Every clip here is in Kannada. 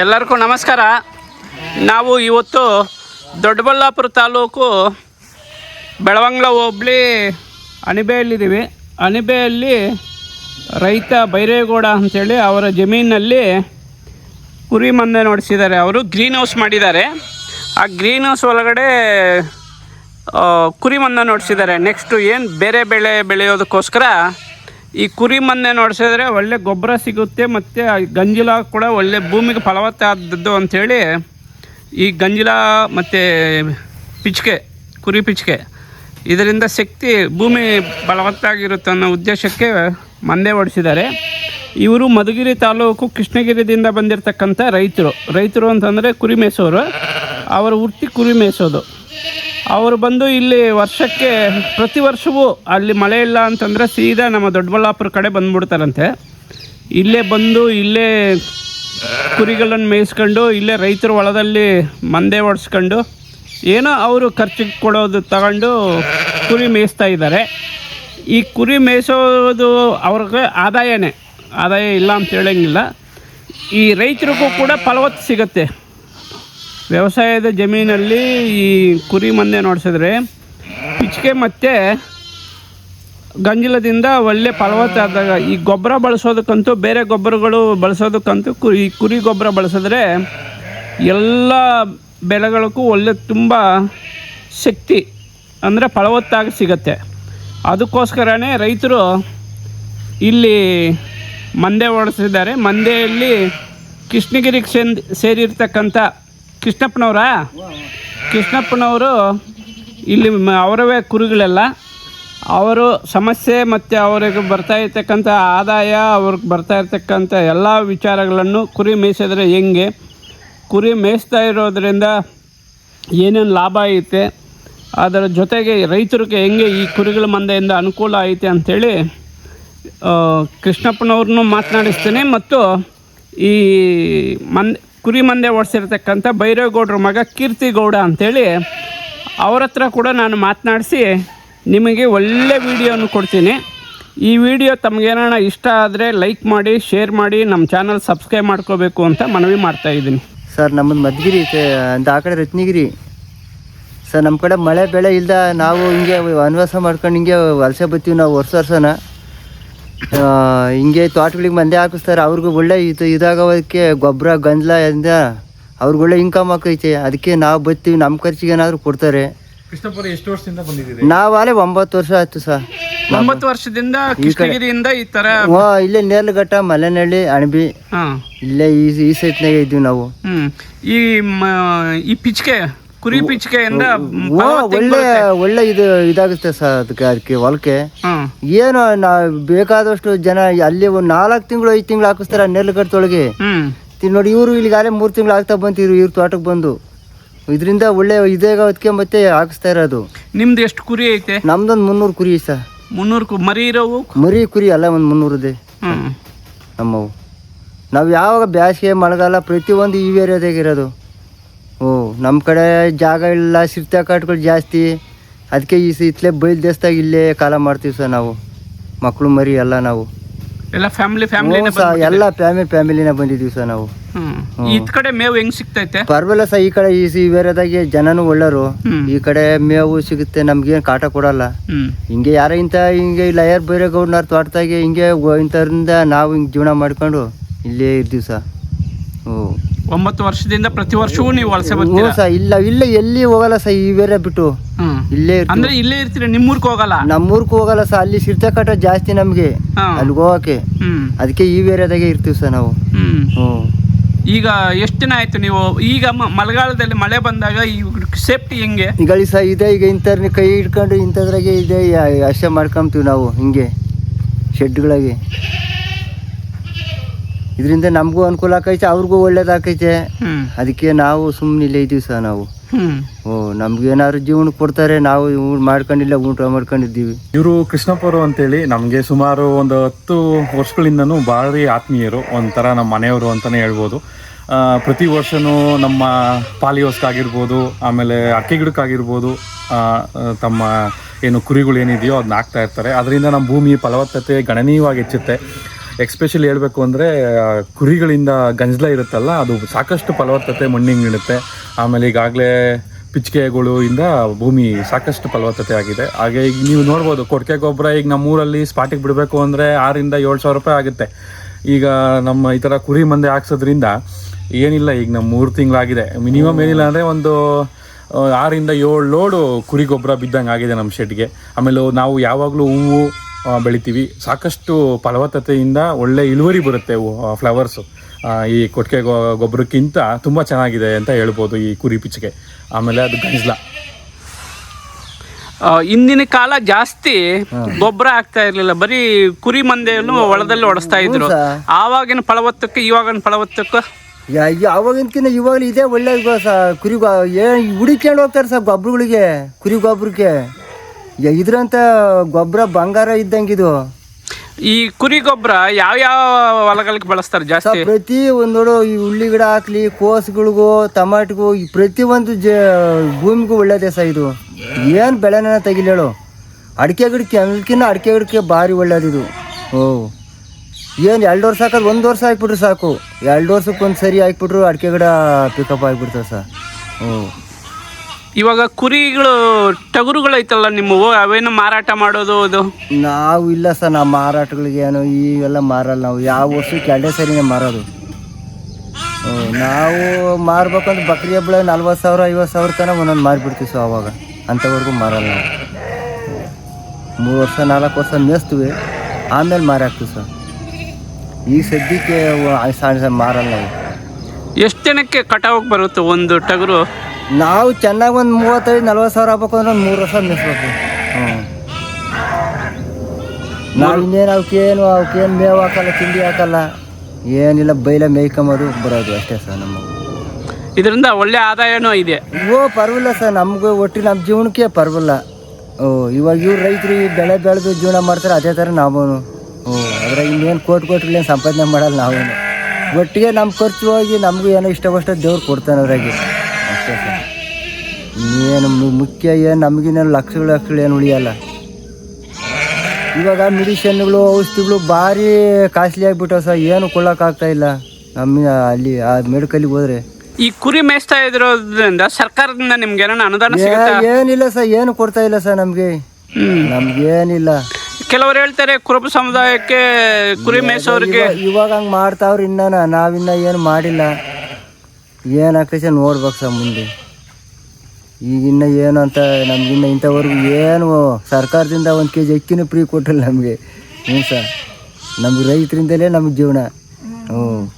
ಎಲ್ಲರಿಗೂ ನಮಸ್ಕಾರ. ನಾವು ಇವತ್ತು ದೊಡ್ಡಬಳ್ಳಾಪುರ ತಾಲೂಕು ಬೆಳವಂಗ್ಲ ಹೋಬ್ಳಿ ಅಣಿಬೆಯಲ್ಲಿದ್ದೀವಿ. ಅಣಿಬೆಯಲ್ಲಿ ರೈತ ಬೈರೇಗೌಡ ಅಂಥೇಳಿ ಅವರ ಜಮೀನಲ್ಲಿ ಕುರಿ ಮಂದೆ ನೋಡಿಸಿದ್ದಾರೆ. ಅವರು ಗ್ರೀನ್ ಹೌಸ್ ಮಾಡಿದ್ದಾರೆ. ಆ ಗ್ರೀನ್ ಹೌಸ್ ಒಳಗಡೆ ಕುರಿ ಮಂದೆ ನೋಡಿಸಿದ್ದಾರೆ. ನೆಕ್ಸ್ಟು ಏನು ಬೇರೆ ಬೆಳೆ ಬೆಳೆಯೋದಕ್ಕೋಸ್ಕರ ಈ ಕುರಿ ಮನ್ನೆ ನೋಡಿಸಿದ್ರೆ ಒಳ್ಳೆ ಗೊಬ್ಬರ ಸಿಗುತ್ತೆ ಮತ್ತು ಗಂಜಿಲ ಕೂಡ ಒಳ್ಳೆ ಭೂಮಿಗೆ ಫಲವತ್ತಾದದ್ದು ಅಂಥೇಳಿ ಈ ಗಂಜಿಲ ಮತ್ತು ಪಿಚ್ಕೆ, ಕುರಿ ಪಿಚ್ಕೆ, ಇದರಿಂದ ಶಕ್ತಿ ಭೂಮಿ ಫಲವತ್ತಾಗಿರುತ್ತೆ ಅನ್ನೋ ಉದ್ದೇಶಕ್ಕೆ ಮಂದೆ ಓಡಿಸಿದ್ದಾರೆ. ಇವರು ಮಧುಗಿರಿ ತಾಲೂಕು ಕೃಷ್ಣಗಿರಿದಿಂದ ಬಂದಿರತಕ್ಕಂಥ ರೈತರು. ರೈತರು ಅಂತಂದರೆ ಕುರಿ ಮೇಯಿಸೋರು. ಅವರ ವೃತ್ತಿ ಕುರಿ ಮೇಯಿಸೋದು. ಅವರು ಬಂದು ಇಲ್ಲಿ ವರ್ಷಕ್ಕೆ, ಪ್ರತಿ ವರ್ಷವೂ ಅಲ್ಲಿ ಮಳೆ ಇಲ್ಲ ಅಂತಂದರೆ ಸೀದಾ ನಮ್ಮ ದೊಡ್ಡಬಳ್ಳಾಪುರ ಕಡೆ ಬಂದ್ಬಿಡ್ತಾರಂತೆ. ಇಲ್ಲೇ ಬಂದು, ಇಲ್ಲೇ ಕುರಿಗಳನ್ನು ಮೇಯಿಸ್ಕೊಂಡು, ಇಲ್ಲೇ ರೈತರ ಹೊಲದಲ್ಲಿ ಮಂದೆ ಓಡಿಸ್ಕೊಂಡು ಏನೋ ಅವರು ಖರ್ಚಿಗೆ ಕೊಡೋದು ತಗೊಂಡು ಕುರಿ ಮೇಯಿಸ್ತಾ ಇದ್ದಾರೆ. ಈ ಕುರಿ ಮೇಯಿಸೋದು ಅವ್ರಿಗೆ ಆದಾಯನೇ. ಆದಾಯ ಇಲ್ಲ ಅಂತ ಹೇಳಂಗಿಲ್ಲ. ಈ ರೈತರಿಗೂ ಕೂಡ ಫಲವತ್ತು ಸಿಗುತ್ತೆ. ವ್ಯವಸಾಯದ ಜಮೀನಲ್ಲಿ ಈ ಕುರಿ ಮಂದೆ ನೋಡಿಸಿದ್ರೆ ಪಿಚ್ಕೆ ಮತ್ತು ಗಂಜಲದಿಂದ ಒಳ್ಳೆ ಫಲವತ್ತಾದಾಗ ಈ ಗೊಬ್ಬರ ಬಳಸೋದಕ್ಕಂತೂ ಬೇರೆ ಗೊಬ್ಬರಗಳು ಬಳಸೋದಕ್ಕಂತೂ ಕುರಿ, ಈ ಕುರಿ ಗೊಬ್ಬರ ಬಳಸಿದ್ರೆ ಎಲ್ಲ ಬೆಳೆಗಳಿಗೂ ಒಳ್ಳೆ ತುಂಬ ಶಕ್ತಿ ಅಂದರೆ ಫಲವತ್ತಾಗಿ ಸಿಗತ್ತೆ. ಅದಕ್ಕೋಸ್ಕರನೇ ರೈತರು ಇಲ್ಲಿ ಮಂದೆ ಓಡಿಸಿದ್ದಾರೆ. ಮಂದೆಯಲ್ಲಿ ಕೃಷ್ಣಗಿರಿಗೆ ಸೇರಿರ್ತಕ್ಕಂಥ ಕೃಷ್ಣಪ್ಪನವರಾ? ಕೃಷ್ಣಪ್ಪನವರು ಇಲ್ಲಿ ಅವರವೇ ಕುರಿಗಳೆಲ್ಲ. ಅವರು ಸಮಸ್ಯೆ ಮತ್ತು ಅವರಿಗೆ ಬರ್ತಾ ಇರ್ತಕ್ಕಂಥ ಆದಾಯ, ಅವ್ರಿಗೆ ಬರ್ತಾ ಇರ್ತಕ್ಕಂಥ ಎಲ್ಲ ವಿಚಾರಗಳನ್ನು ಕುರಿ ಮೇಯಿಸಿದ್ರೆ ಹೆಂಗೆ? ಕುರಿ ಮೇಯಿಸ್ತಾ ಇರೋದ್ರಿಂದ ಏನೇನು ಲಾಭ ಐತೆ? ಅದರ ಜೊತೆಗೆ ರೈತರಿಗೆ ಹೆಂಗೆ ಈ ಕುರಿಗಳ ಮಂದೆಯಿಂದ ಅನುಕೂಲ ಐತೆ ಅಂಥೇಳಿ ಕೃಷ್ಣಪ್ಪನವ್ರನ್ನೂ ಮಾತನಾಡಿಸ್ತೀನಿ. ಮತ್ತು ಈ ಮಂದೆ ಕುರಿ ಮಂದೆ ಓಡಿಸಿರ್ತಕ್ಕಂಥ ಭೈರೇಗೌಡ್ರ ಮಗ ಕೀರ್ತಿಗೌಡ ಅಂಥೇಳಿ ಅವ್ರ ಹತ್ರ ಕೂಡ ನಾನು ಮಾತನಾಡಿಸಿ ನಿಮಗೆ ಒಳ್ಳೆ ವಿಡಿಯೋನು ಕೊಡ್ತೀನಿ. ಈ ವಿಡಿಯೋ ತಮಗೇನಾರ ಇಷ್ಟ ಆದರೆ ಲೈಕ್ ಮಾಡಿ, ಶೇರ್ ಮಾಡಿ, ನಮ್ಮ ಚಾನಲ್ ಸಬ್ಸ್ಕ್ರೈಬ್ ಮಾಡ್ಕೋಬೇಕು ಅಂತ ಮನವಿ ಮಾಡ್ತಾ ಇದ್ದೀನಿ. ಸರ್, ನಮ್ಮದು ಮದ್ಗಿರಿ ಅಂತ ಆ ಕಡೆ ರತ್ನಗಿರಿ. ಸರ್ ನಮ್ಮ ಕಡೆ ಮಳೆ ಬೆಳೆ ಇಲ್ದ ನಾವು ಹಿಂಗೆ ಅನ್ವಾಸ ಮಾಡ್ಕೊಂಡು ಹಿಂಗೆ ವಲಸೆ ಬರ್ತೀವಿ ನಾವು ವರ್ಷ ವರ್ಷನ. ಹಿಂಗೆ ತೋಟಗಳಿಗೆ ಮಂದೆ ಹಾಕಿಸ್ತಾರೆ. ಅವ್ರಿಗೂ ಒಳ್ಳೆ ಇದು ಇದಾಗೋದಕ್ಕೆ ಗೊಬ್ಬರ ಗಂಜಲ ಇಂದ ಅವ್ರಿಗೆ ಒಳ್ಳೆ ಇನ್ಕಮ್ ಆಕೈತೆ. ಅದಕ್ಕೆ ನಾವು ಬರ್ತೀವಿ ನಮ್ಮ ಖರ್ಚಿಗೆ ಏನಾದರೂ ಕೊಡ್ತಾರೆ. ಕೃಷ್ಣಪುರ ಎಷ್ಟು ವರ್ಷದಿಂದ ಬಂದಿದ್ದೀರಿ? ನಾವು ಅಲ್ಲೇ ಒಂಬತ್ತು ವರ್ಷ ಆಯ್ತು ಸರ್. ಒಂಬತ್ತು ವರ್ಷದಿಂದ ಕೃಷ್ಣಗಿರಿಯಿಂದ ಈ ಥರ ಹ್ಞೂ ಇಲ್ಲೇ ನೇರ್ಲಘಟ್ಟ ಮಲೆನಹಳ್ಳಿ ಅಣಬಿ. ಹಾಂ. ಇಲ್ಲೇ ಈ ಈ ಸೈಟ್ನಾಗೆ ಇದ್ದೀವಿ ನಾವು. ಹ್ಮ್. ಈ ಮ- ಈ ಪಿಚ್ಕೆ ಕುರಿ ಪಿಚ್ಕೆಯಿಂದ ಒಳ್ಳೆ ಒಳ್ಳೆ ಇದು ಇದಾಗುತ್ತೆ ಸರ್ ಅದಕ್ಕೆ ಅದಕ್ಕೆ ಹೊಲಕ್ಕೆ. ಏನು ನಾ ಬೇಕಾದಷ್ಟು ಜನ ಅಲ್ಲಿ ಒಂದು ನಾಲ್ಕು ತಿಂಗಳು ಐದು ತಿಂಗಳು ಹಾಕಿಸ್ತಾರ ನೆಲ್ಲಗಟ್ಟೊಳಗೆ ಹ್ಮ್. ನೋಡಿ ಇವರು ಇಲ್ಲಿಗಾಲೆ ಮೂರು ತಿಂಗಳು ಆಗ್ತಾ ಬಂತಿರು ಇವ್ರ ತೋಟಕ್ಕೆ ಬಂದು. ಇದರಿಂದ ಒಳ್ಳೆ ಇದಾಗೋದಕ್ಕೆ ಮತ್ತೆ ಹಾಕಿಸ್ತಾ ಇರೋದು. ನಿಮ್ದು ಎಷ್ಟು ಕುರಿ ಐತೆ? ನಮ್ದೊಂದು ಮುನ್ನೂರು ಕುರಿ ಸರ್. ಮುನ್ನೂರು ಮರಿ ಇರೋವು? ಮರಿ ಕುರಿ ಅಲ್ಲ ಒಂದು ಮುನ್ನೂರದೆ. ಹ್ಮ್. ನಮ್ಮವು. ನಾವು ಯಾವಾಗ ಬೇಸಿಗೆ ಮಳೆಗಾಲ ಪ್ರತಿಯೊಂದು ಈ ಏರಿಯಾದಾಗ ಇರೋದು. ಓ ನಮ್ಮ ಕಡೆ ಜಾಗ ಇಲ್ಲ ಸಿರ್ತೆ ಕಾಟ್ಗಳು ಜಾಸ್ತಿ. ಅದಕ್ಕೆ ಈ ಇತ್ಲೇ ಬೈಲ್ ದೇಶದಾಗ ಇಲ್ಲೇ ಕಾಲ ಮಾಡ್ತೀವಿ ಸರ್ ನಾವು. ಮಕ್ಕಳು ಮರಿ ಎಲ್ಲ ನಾವು. ಎಲ್ಲ ಫ್ಯಾಮಿಲಿ ಫ್ಯಾಮಿಲಿ ಹ್ಞೂ ಸರ್ ಎಲ್ಲ ಫ್ಯಾಮಿಲಿ ಫ್ಯಾಮಿಲಿನ ಬಂದಿದ್ದೀವಿ ಸರ್ ನಾವು. ಈ ಇತ್ ಕಡೆ ಮೇವು ಹೆಂಗ್ ಸಿಗ್ತೈತೆ? ಪರವಾಗಿಲ್ಲ ಸರ್ ಈ ಕಡೆ ಈ ಸಿ ಬೇರೆದಾಗೆ ಜನನು ಒಳ್ಳೆಯರು ಈ ಕಡೆ ಮೇವು ಸಿಗುತ್ತೆ ನಮ್ಗೇನು ಕಾಟ ಕೊಡಲ್ಲ. ಹಿಂಗೆ ಯಾರ ಇಂಥ ಹಿಂಗೆ ಲಯರ್ ಗೌಡ್ನವ್ರ ತೋಟದಾಗೆ ಹಿಂಗೆ ಇಂಥವ್ರಿಂದ ನಾವು ಹಿಂಗೆ ಜೀವನ ಮಾಡ್ಕೊಂಡು ಇಲ್ಲೇ ಇದ್ದೀವಿ ಸರ್. ಹ್ಞೂ. ಒಂಬತ್ತು ವರ್ಷದಿಂದ ಪ್ರತಿ ವರ್ಷವೂ ನೀವು ವಲಸೆ ಹ್ಞೂ ಬರ್ತೀರಾ? ಸರ್ ಇಲ್ಲ ಇಲ್ಲ ಎಲ್ಲಿ ಹೋಗಲ್ಲ ಸರ್ ಈ ಬೇರೆ ಬಿಟ್ಟು. ಹ್ಮ್. ಇಲ್ಲೇ ಇರ್ತೀವಿ. ಅಂದ್ರೆ ಇಲ್ಲೇ ಇರ್ತೀರ ನಿಮ್ಮೂರ್ಗೆ ಹೋಗಲ್ಲ? ನಮ್ಮೂರ್ಗ್ ಹೋಗಲ್ಲ ಸರ್ ಅಲ್ಲಿ ಸಿರ್ತ ಜಾಸ್ತಿ ನಮಗೆ. ಅಲ್ಲಿ ಅಲ್ಲಿಗೆ ಹೋಗಕ್ಕೆ. ಹ್ಮ್. ಅದಕ್ಕೆ ಈ ಬೇರೆದಾಗೆ ಇರ್ತೀವಿ ಸರ್ ನಾವು. ಹ್ಮ್. ಹ್ಞೂ ಈಗ ಎಷ್ಟು ದಿನ ಆಯ್ತು ನೀವು ಈಗ ಮ- ಮಳೆಗಾಲದಲ್ಲಿ ಮಳೆ ಬಂದಾಗ ಈ ಸೇಫ್ಟಿ ಹೆಂಗೆ? ಈಗ ಸರ್ ಸಹ ಇದೆ ಈಗ ಇಂಥವ್ರನ್ನ ಕೈ ಹಿಡ್ಕೊಂಡು ಇಂಥದ್ರಾಗೆ ಇದೆ ಅಷ್ಟೇ ಮಾಡ್ಕೊಂತೀವಿ ನಾವು ಹಿಂಗೆ. ಶೆಡ್ಗಳಿಗೆ. ಇದರಿಂದ ನಮಗೂ ಅನುಕೂಲ ಆಕೈತೆ ಅವ್ರಿಗೂ ಒಳ್ಳೇದಾಕೈತೆ. ಅದಕ್ಕೆ ನಾವು ಸುಮ್ಮನೆ ಇಲ್ಲೇ ಇದ್ದೀವಿ ಸರ್ ನಾವು. ಓ ನಮ್ಗೆ ಏನಾದ್ರು ಜೀವನ ಕೊಡ್ತಾರೆ ನಾವು ಇವ್ರು ಮಾಡ್ಕೊಂಡಿಲ್ಲ ಊಟ ಮಾಡ್ಕೊಂಡಿದ್ದೀವಿ. ಇವರು ಕೃಷ್ಣಪುರ ಅಂತೇಳಿ ನಮಗೆ ಸುಮಾರು ಒಂದು ಹತ್ತು ವರ್ಷಗಳಿಂದನೂ ಭಾರಿ ಆತ್ಮೀಯರು ಒಂಥರ ನಮ್ಮ ಮನೆಯವರು ಅಂತಲೇ ಹೇಳ್ಬೋದು. ಪ್ರತಿ ವರ್ಷವೂ ನಮ್ಮ ಪಾಲಿಯೋಸ್ಗಾಗಿರ್ಬೋದು ಆಮೇಲೆ ಅಕ್ಕಿ ಗಿಡಕ್ಕಾಗಿರ್ಬೋದು ತಮ್ಮ ಏನು ಕುರಿಗಳು ಏನಿದೆಯೋ ಅದನ್ನ ಹಾಕ್ತಾ ಇರ್ತಾರೆ. ಅದರಿಂದ ನಮ್ಮ ಭೂಮಿ ಫಲವತ್ತತೆ ಗಣನೀಯವಾಗಿ ಹೆಚ್ಚುತ್ತೆ. ಎಕ್ಸ್ಪೆಷಲಿ ಹೇಳಬೇಕು ಅಂದರೆ ಕುರಿಗಳಿಂದ ಗಂಜಲ ಇರುತ್ತಲ್ಲ, ಅದು ಸಾಕಷ್ಟು ಫಲವತ್ತತೆ ಮಣ್ಣಿಗೆ ನೀಡುತ್ತೆ. ಆಮೇಲೆ ಈಗಾಗಲೇ ಪಿಚ್ಕೆಗಳು ಇಂದ ಭೂಮಿ ಸಾಕಷ್ಟು ಫಲವತ್ತತೆ ಆಗಿದೆ. ಹಾಗೆ ಈಗ ನೀವು ನೋಡ್ಬೋದು ಕೊಟ್ಟಿಗೆ ಗೊಬ್ಬರ ಈಗ ನಮ್ಮೂರಲ್ಲಿ ಸ್ಪಾಟಿಗೆ ಬಿಡಬೇಕು ಅಂದರೆ ಆರಿಂದ ಏಳು ಸಾವಿರ ರೂಪಾಯಿ ಆಗುತ್ತೆ. ಈಗ ನಮ್ಮ ಈ ಥರ ಕುರಿ ಮಂದೆ ಹಾಕ್ಸೋದ್ರಿಂದ ಏನಿಲ್ಲ, ಈಗ ನಮ್ಮ ಮೂರು ತಿಂಗಳಾಗಿದೆ. ಮಿನಿಮಮ್ ಏನಿಲ್ಲ ಅಂದರೆ ಒಂದು ಆರಿಂದ ಏಳು ಲೋಡು ಕುರಿ ಗೊಬ್ಬರ ಬಿದ್ದಂಗೆ ಆಗಿದೆ ನಮ್ಮ ಶೆಡ್ಗೆ ಆಮೇಲೆ ನಾವು ಯಾವಾಗಲೂ ಹೂವು ಬೆಳಿತೀವಿ. ಸಾಕಷ್ಟು ಫಲವತ್ತತೆಯಿಂದ ಒಳ್ಳೆ ಇಳುವರಿ ಬರುತ್ತೆ ಫ್ಲವರ್ಸು ಈ ಕೊಟ್ಟಿಗೆ ಗೊ- ಗೊಬ್ಬರಕ್ಕಿಂತ ತುಂಬ ಚೆನ್ನಾಗಿದೆ ಅಂತ ಹೇಳ್ಬೋದು ಈ ಕುರಿ ಪಿಚ್ಚಿಗೆ. ಆಮೇಲೆ ಅದು ಗಂಜ್ಲ. ಹಿಂದಿನ ಇಂದಿನ ಕಾಲ ಜಾಸ್ತಿ ಗೊಬ್ಬರ ಆಗ್ತಾ ಇರಲಿಲ್ಲ. ಬರೀ ಕುರಿ ಮಂದೆಯನ್ನು ಹೊಲದಲ್ಲಿ ಹೊಡೆಸ್ತಾ ಇದ್ರು. ಆವಾಗಿನ ಫಲವತ್ತಕ್ಕೆ ಇವಾಗಿನ ಫಲವತ್ತಕ್ಕೆ? ಯಾ ಅವಾಗಿನಕಿನ್ನ ಇವಾಗಲೂ ಇದೇ ಒಳ್ಳೆ ಸ ಕುರಿ ಏನು ಹುಡಿಕೊಂಡು ಹೋಗ್ತಾರೆ ಸರ್ ಗೊಬ್ಬರಗಳಿಗೆ ಕುರಿ ಗೊಬ್ಬರಕ್ಕೆ. ಇದ್ರಂತ ಗೊಬ್ಬರ ಬಂಗಾರ ಇದ್ದಂಗಿದು ಈ ಕುರಿ ಗೊಬ್ಬರ ಯಾವ ಯಾವ ಹೊಲಗಳಿಗೆ ಬಳಸ್ತಾರೆ ಜಾಸ್ತಿ? ಪ್ರತಿ ಒಂದು ನೋಡು ಈ ಉಳ್ಳಿ ಗಿಡ ಹಾಕ್ಲಿ ಕೋಸುಗಳಿಗೂ ಟಮಾಟಿಗೂ ಈ ಪ್ರತಿ ಒಂದು ಜ ಭೂಮಿಗೂ ಒಳ್ಳೇದೇ ಸಹ ಇದು. ಏನು ಬೆಳೆನ ತೆಗಿಲಿ ಹೇಳು. ಅಡಿಕೆ ಗಿಡಕ್ಕೆ ಎಲ್ಲಕ್ಕಿಂತ ಅಡಿಕೆ ಗಿಡಕ್ಕೆ ಭಾರಿ ಒಳ್ಳೇದಿದು ಓ. ಏನು ಎರಡು ವರ್ಷ ಹಾಕೋದು ಒಂದು ವರ್ಷ ಹಾಕ್ಬಿಟ್ರು ಸಾಕು. ಎರಡು ವರ್ಷಕ್ಕೆ ಒಂದು ಸರಿ ಹಾಕ್ಬಿಟ್ರು ಅಡಿಕೆ ಗಿಡ ಪಿಕಪ್ ಆಗಿಬಿಡ್ತವೆ ಸರ್ ಹ್ಞೂ ಇವಾಗ ಕುರಿಗಳು ಟಗರುಗಳು ಐತಲ್ಲ ನಿಮ್ಮವು ಅವೇನು ಮಾರಾಟ ಮಾಡೋದು ಅದು? ನಾವು ಇಲ್ಲ ಸರ್ ನಾವು ಮಾರಾಟಗಳಿಗೆ ಏನು ಈಗೆಲ್ಲ ಮಾರಲ್ಲ ನಾವು. ಯಾವ ವರ್ಷಕ್ಕೆ ಎರಡೇ ಸರಿನೇ ಮಾರೋದು. ಹ್ಮ್, ನಾವು ಮಾರ್ಬೇಕಂದ್ರೆ ಬಕ್ರಿ ಹಬ್ಬಳ ನಲ್ವತ್ತು ಸಾವಿರ ಐವತ್ತು ಸಾವಿರ ತನಕ ಒಂದೊಂದು ಮಾರಿಬಿಡ್ತೀವಿ ಸೊ ಅವಾಗ. ಅಂಥವರೆಗೂ ಮಾರಲ್ಲ ನಾವು. ಮೂರು ವರ್ಷ ನಾಲ್ಕು ವರ್ಷ ಮೇಯಿಸ್ತೀವಿ ಆಮೇಲೆ ಮಾರಿ ಹಾಕ್ತೀವಿ ಸರ್. ಈ ಸದ್ಯಕ್ಕೆ ಅವು ಆ ಮಾರಲ್ಲ ನಾವು. ಎಷ್ಟು ಜನಕ್ಕೆ ಕಟಾವಕ್ಕೆ ಬರುತ್ತೆ ಒಂದು ಟಗರು? ನಾವು ಚೆನ್ನಾಗಿ ಒಂದು ಮೂವತ್ತೈದು ನಲ್ವತ್ತು ಸಾವಿರ ಹಾಕ್ಬೇಕು ಅಂದ್ರೆ ಒಂದು ಮೂರು ವರ್ಷ ಮೇಯಿಸ್ಬೇಕು ಹ್ಞೂ ನಾವು ಇನ್ನೇನು ಅವಕ್ಕೇನು ಅವಕ್ಕೇನು ಮೇವು ಹಾಕಲ್ಲ ತಿಂಡಿ ಹಾಕಲ್ಲ ಏನಿಲ್ಲ ಬೈಲ ಮೇಯ್ಕೊಂಬೋದು ಬರೋದು ಅಷ್ಟೇ ಸರ್ ನಮ್ಮ ಇದರಿಂದ ಒಳ್ಳೆ ಆದಾಯನೂ ಇದೆ. ಓ ಪರವಾಗಿಲ್ಲ ಸರ್ ನಮಗೂ ಒಟ್ಟು ನಮ್ಮ ಜೀವನಕ್ಕೆ ಪರವಾಗಿಲ್ಲ ಓ ಇವಾಗ ಇವ್ರು ರೈತರು ಈ ಬೆಳೆ ಬೆಳೆದು ಜೀವನ ಮಾಡ್ತಾರೆ ಅದೇ ಥರ ನಾವು ಓ ಅದ್ರಾಗ ಇನ್ನೇನು ಕೋಟಿ ಏನು ಸಂಪಾದನೆ ಮಾಡಲ್ಲ ನಾವೇನು. ಒಟ್ಟಿಗೆ ನಮ್ಮ ಖರ್ಚು ಹೋಗಿ ನಮಗೂ ಏನೋ ಇಷ್ಟವಷ್ಟು ದೇವ್ರು ಕೊಡ್ತಾನೆ ಅದ್ರಾಗೆ. ಸರ್ ಏನು ಮುಖ್ಯ ಏನು ನಮಗಿನ್ನೇನು ಲಕ್ಷಗಳು ಲಕ್ಷಗಳು ಏನು ಉಳಿಯಲ್ಲ. ಇವಾಗ ಮೆಡಿಷನ್ಗಳು ಔಷಧಿಗಳು ಭಾರಿ ಕಾಸ್ಟ್ಲಿ ಆಗಿಬಿಟ್ಟವು ಸರ್ ಏನು ಕೊಡೋಕ್ಕಾಗ್ತಾ ಇಲ್ಲ. ನಮ್ಮ ಅಲ್ಲಿ ಆ ಮೆಡಿಕಲ್ಗೆ ಹೋದ್ರೆ. ಈ ಕುರಿ ಮೇಯಿಸ್ತಾ ಇದ್ರೋದ್ರಿಂದ ಸರ್ಕಾರದಿಂದ ನಿಮ್ಗೆ ಏನಾನ ಅನುದಾನ ಸಿಗುತ್ತಾ? ಏನಿಲ್ಲ ಸರ್ ಏನು ಕೊಡ್ತಾ ಇಲ್ಲ ಸರ್ ನಮಗೆ. ನಮಗೇನಿಲ್ಲ. ಕೆಲವರು ಹೇಳ್ತಾರೆ ಕುರುಬ ಸಮುದಾಯಕ್ಕೆ ಕುರಿ ಮೇಯಿಸೋರಿಗೆ ಇವ- ಇವಾಗ ಹಂಗೆ ಮಾಡ್ತಾವ್ರಿ ಇನ್ನ ನಾವಿನ್ನ ಏನು ಮಾಡಿಲ್ಲ. ಏನಾಗ್ತೈತೆ ನೋಡ್ಬೇಕು ಸರ್ ಮುಂದೆ. ಈಗಿನ್ನ ಏನು ಅಂತ ನಮಗಿನ್ನ ಇಂಥವರೆಗೂ ಏನು ಸರ್ಕಾರದಿಂದ ಒಂದು ಕೆ ಜಿ ಅಕ್ಕಿನೂ ಫ್ರೀ ಕೊಟ್ಟಿಲ್ಲ ನಮಗೆ. ಹ್ಞೂ ಸರ್. ನಮ್ಗೆ ರೈತರಿಂದಲೇ ನಮ್ಗೆ ಜೀವನ. ಹ್ಞೂ.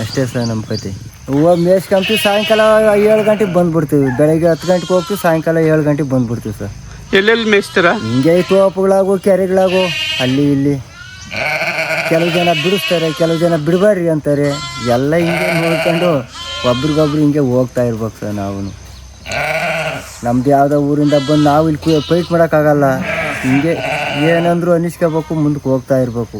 ಅಷ್ಟೇ ಸರ್ ನಮ್ಮ ಕತೆ. ಹೂವು ಮೇಸ್ಕೊಂತೀವಿ ಸಾಯಂಕಾಲ ಏಳು ಗಂಟೆಗೆ ಬಂದ್ಬಿಡ್ತೀವಿ. ಬೆಳಗ್ಗೆ ಹತ್ತು ಗಂಟೆಗೆ ಹೋಗ್ತೀವಿ ಸಾಯಂಕಾಲ ಏಳು ಗಂಟೆಗೆ ಬಂದ್ಬಿಡ್ತೀವಿ ಸರ್. ಎಲ್ಲೆಲ್ಲಿ ಮೇಯಿಸ್ತೀರಾ? ಹಿಂಗೆ ತೋಪುಗಳಾಗು ಕೆರೆಗಳಾಗೋ ಅಲ್ಲಿ ಇಲ್ಲಿ. ಕೆಲವು ಜನ ಬಿಡಿಸ್ತಾರೆ, ಕೆಲವು ಜನ ಬಿಡಬೇಡ್ರಿ ಅಂತಾರೆ. ಎಲ್ಲ ಹಿಂಗೆ ನೋಡ್ಕೊಂಡು ಒಬ್ರಿಗೊಬ್ರು ಹಿಂಗೆ ಹೋಗ್ತಾ ಇರ್ಬೇಕು ಸರ್ ನಾವು ನಮ್ದು ಯಾವುದೋ ಊರಿಂದ ಬಂದು ನಾವು ಇಲ್ಲಿ ಫೈಟ್ ಮಾಡೋಕ್ಕಾಗಲ್ಲ. ಹಿಂಗೆ ಏನಂದ್ರು ಅನಿಸ್ಕೋಬೇಕು, ಮುಂದಕ್ಕೆ ಹೋಗ್ತಾ ಇರಬೇಕು.